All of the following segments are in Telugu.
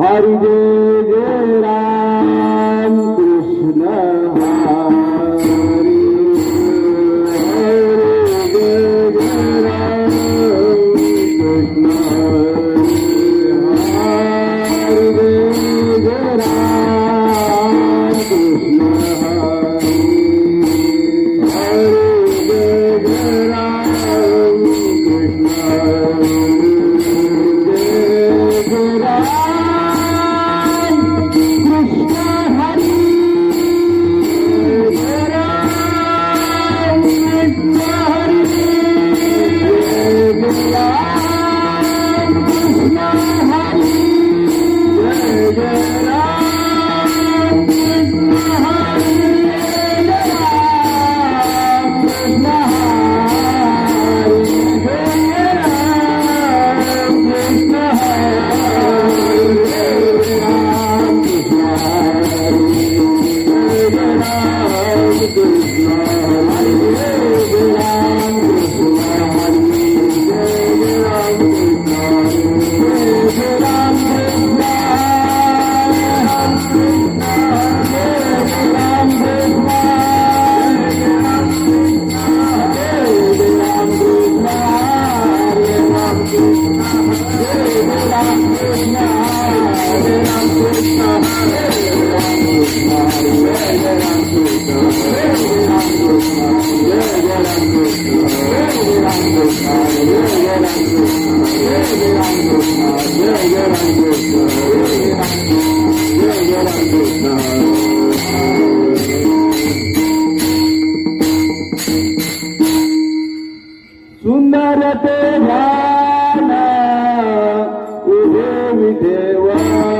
Hari Jai Jai Ram Jesus, Lord. me deu a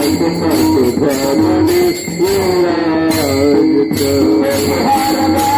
Thank you.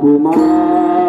kumar.